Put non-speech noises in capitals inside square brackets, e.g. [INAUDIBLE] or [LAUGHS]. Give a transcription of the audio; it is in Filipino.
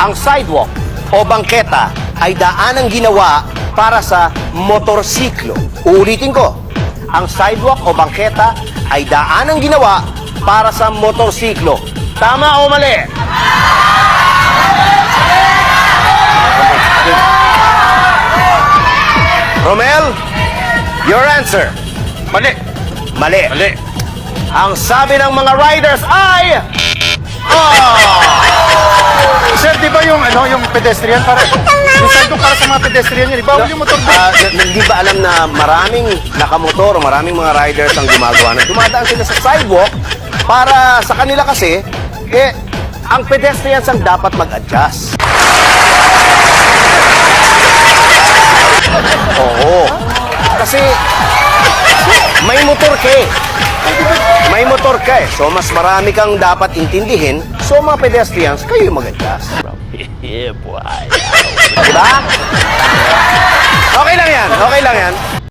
Ang sidewalk o bangketa ay daanang ginawa para sa motorsiklo. Uulitin ko. Ang sidewalk o bangketa ay daanang ginawa para sa motorsiklo. Tama o mali? Romel, your answer. Mali. Mali. Mali. Ang sabi ng mga riders ay... ano, yung pedestrian para... Yung sidewalk para sa mga pedestrian yan. Bawal yung motor bike. Ah, n- hindi ba alam na maraming nakamotor, maraming mga riders ang gumagawa na dumadaan sila sa sidewalk para sa kanila kasi, eh, ang pedestrians ang dapat mag-adjust. Oo. Kasi may motor ka eh. May motor ka eh. So mas marami kang dapat intindihin. So mga pedestrians, kayo yung mag-adjust. [LAUGHS] Yeah, boy. Diba? Okay lang yan. Okay lang yan.